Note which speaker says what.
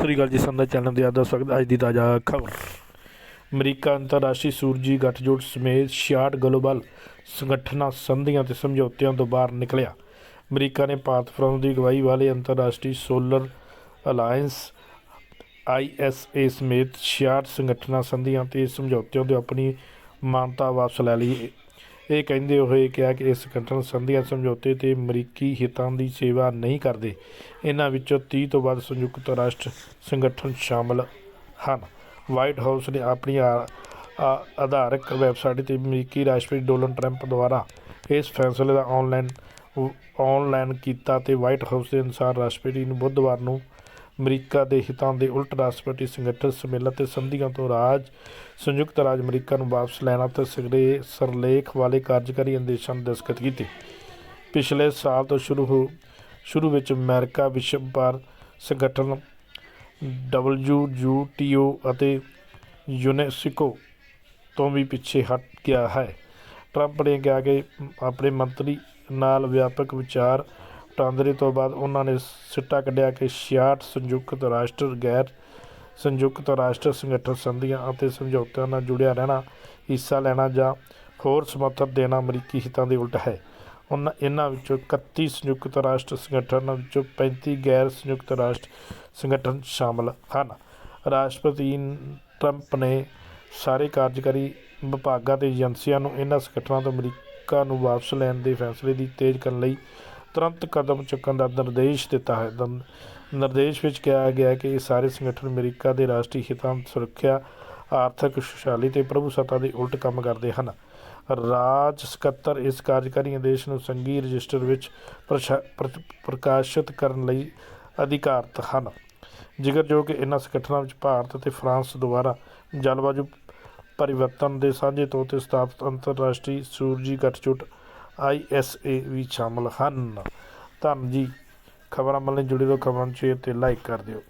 Speaker 1: ਸਤਿ ਸ੍ਰੀ ਅਕਾਲ ਜੀ ਸੰਦਾ ਚੈਨਲ ਦੇ ਆਦਾ ਸਵਾਗਤ ਅੱਜ ਦੀ ਤਾਜ਼ਾ ਖਬਰ। ਅਮਰੀਕਾ ਅੰਤਰਰਾਸ਼ਟਰੀ ਸੂਰਜੀ ਗੱਠਜੋੜ ਸਮੇਤ 66 ਗਲੋਬਲ ਸੰਗਠਨਾਂ, ਸੰਧੀਆਂ ਤੇ ਸਮਝੌਤਿਆਂ ਤੋਂ ਬਾਹਰ ਨਿਕਲਿਆ। ਅਮਰੀਕਾ ਨੇ ਭਾਰਤ ਫਰਮ ਦੀ ਅਗਵਾਈ ਵਾਲੇ ਅੰਤਰਰਾਸ਼ਟਰੀ ਸੋਲਰ ਅਲਾਈਅੰਸ ਆਈਐਸਏ ਸਮੇਤ 66 ਸੰਗਠਨਾਂ, ਸੰਧੀਆਂ ਤੇ ਸਮਝੌਤਿਆਂ ਤੋਂ ਆਪਣੀ ਮਾਨਤਾ ਵਾਪਸ ਲੈ ਲਈ। ਇਹ ਕਹਿੰਦੇ ਹੋਏ ਕਿਹਾ ਕਿ ਇਸ ਸੰਗਠਨ ਸੰਧੀਆਂ ਸਮਝੌਤੇ ਤੇ ਅਮਰੀਕੀ ਹਿੱਤਾਂ ਦੀ ਸੇਵਾ ਨਹੀਂ ਕਰਦੇ। ਇਹਨਾਂ ਵਿੱਚੋਂ 30 ਤੋਂ ਵੱਧ ਸੰਯੁਕਤ ਰਾਸ਼ਟਰ ਸੰਗਠਨ ਸ਼ਾਮਲ ਹਨ। ਵਾਈਟ ਹਾਊਸ ਨੇ ਆਪਣੀ ਆ- ਆ- ਵੈਬਸਾਈਟ ਤੇ ਅਮਰੀਕੀ ਰਾਸ਼ਟਰਪਤੀ ਡੋਨਲਡ ਟਰੰਪ ਦੁਆਰਾ ਇਸ ਫੈਸਲੇ ਦਾ ਆਨਲਾਈਨ ਆਨਲਾਈਨ ਕੀਤਾ ਤੇ ਵਾਈਟ ਹਾਊਸ ਦੇ ਅਨੁਸਾਰ ਰਾਸ਼ਟਰਪਤੀ ਨੂੰ ਬੁੱਧਵਾਰ ਨੂੰ ਅਮਰੀਕਾ ਦੇ ਹਿੱਤਾਂ ਦੇ ਉਲਟ ਰਾਸ਼ਟਰਪਤੀ ਸੰਗਠਨ ਸਮੇਲਨ ਤੇ ਸੰਧੀਆਂ ਤੋਂ ਰਾਜ ਸੰਯੁਕਤ ਰਾਜ ਅਮਰੀਕਾ ਨੂੰ ਵਾਪਸ ਲੈਣਾ ਤੇ ਸਿਗਰੇ ਸਰਲੇਖ ਵਾਲੇ ਕਾਰਜਕਾਰੀ ਅੰਦੇਸ਼ਾਂ ਨੂੰ ਦਸਤਖਤ ਕੀਤੇ। ਪਿਛਲੇ ਸਾਲ ਤੋਂ ਸ਼ੁਰੂ ਹੋ ਸ਼ੁਰੂ ਵਿੱਚ ਅਮਰੀਕਾ ਵਿਸ਼ਵ ਵਪਾਰ ਸੰਗਠਨ WTO ਅਤੇ ਯੂਨੈਸਕੋ ਤੋਂ ਵੀ ਪਿੱਛੇ ਹਟ ਗਿਆ ਹੈ। ਟਰੰਪ ਨੇ ਕਿਹਾ ਕਿ ਆਪਣੇ ਮੰਤਰੀ ਨਾਲ ਵਿਆਪਕ ਵਿਚਾਰ ਵਟਾਂਦਰੇ ਤੋਂ ਬਾਅਦ ਉਹਨਾਂ ਨੇ ਸਿੱਟਾ ਕੱਢਿਆ ਕਿ 66 ਸੰਯੁਕਤ ਰਾਸ਼ਟਰ, ਗੈਰ ਸੰਯੁਕਤ ਰਾਸ਼ਟਰ ਸੰਗਠਨ ਸੰਧੀਆਂ ਅਤੇ ਸਮਝੌਤਿਆਂ ਨਾਲ ਜੁੜਿਆ ਰਹਿਣਾ, ਹਿੱਸਾ ਲੈਣਾ ਜਾਂ ਹੋਰ ਸਮਰਥਨ ਦੇਣਾ ਅਮਰੀਕੀ ਹਿੱਤਾਂ ਦੇ ਉਲਟ ਹੈ। ਉਹਨਾਂ ਇਹਨਾਂ ਵਿੱਚੋਂ 31 ਸੰਯੁਕਤ ਰਾਸ਼ਟਰ ਸੰਗਠਨਾਂ ਵਿੱਚੋਂ 35 ਗੈਰ ਸੰਯੁਕਤ ਰਾਸ਼ਟਰ ਸੰਗਠਨ ਸ਼ਾਮਲ ਹਨ। ਰਾਸ਼ਟਰਪਤੀ ਟਰੰਪ ਨੇ ਸਾਰੇ ਕਾਰਜਕਾਰੀ ਵਿਭਾਗਾਂ ਤੇ ਏਜੰਸੀਆਂ ਨੂੰ ਇਹਨਾਂ ਸੰਗਠਨਾਂ ਤੋਂ ਅਮਰੀਕਾ ਨੂੰ ਵਾਪਸ ਲੈਣ ਦੇ ਫੈਸਲੇ ਦੀ ਤੇਜ਼ ਕਰਨ ਲਈ ਤੁਰੰਤ ਕਦਮ ਚੁੱਕਣ ਦਾ ਨਿਰਦੇਸ਼ ਦਿੱਤਾ ਹੈ। ਦੰ- ਨਿਰਦੇਸ਼ ਵਿੱਚ ਕਿਹਾ ਗਿਆ ਕਿ ਇਹ ਸਾਰੇ ਸੰਗਠਨ ਅਮਰੀਕਾ ਦੇ ਰਾਸ਼ਟਰੀ ਹਿੱਤਾਂ, ਸੁਰੱਖਿਆ, ਆਰਥਿਕ ਖੁਸ਼ਹਾਲੀ ਤੇ ਪ੍ਰਭੂਸੱਤਾ ਦੇ ਉਲਟ ਕੰਮ ਕਰਦੇ ਹਨ। ਰਾਜ ਸਕੱਤਰ ਇਸ ਕਾਰਜਕਾਰੀ ਆਦੇਸ਼ ਨੂੰ ਸੰਘੀ ਰਜਿਸਟਰ ਵਿੱਚ ਪ੍ਰਸ਼ਾ- ਪ੍ਰਕਾਸ਼ਿਤ ਕਰਨ ਲਈ ਅਧਿਕਾਰਤ ਹਨ। ਜ਼ਿਕਰਯੋਗ ਕਿ ਇਹਨਾਂ ਸੰਗਠਨਾਂ ਵਿੱਚ ਭਾਰਤ ਅਤੇ ਫਰਾਂਸ ਦੁਆਰਾ ਜਲਵਾਯੂ ਪਰਿਵਰਤਨ ਦੇ ਸਾਂਝੇ ਤੌਰ ਤੇ ਸਥਾਪਿਤ ਅੰਤਰਰਾਸ਼ਟਰੀ ਸੂਰਜੀ ਗੱਠਜੋੜ ਆਈ ਐੱਸ ਏ ਵੀ ਸ਼ਾਮਲ ਹਨ। ਧੰਨ ਜੀ। ਖਬਰਾਂ ਮਿਲਣ ਜੁੜੇ ਰਹੋ ਖਬਰਾਂ ਨੂੰ ਸ਼ੇਅਰ ਤੇ ਲਾਈਕ ਕਰ ਦਿਓ।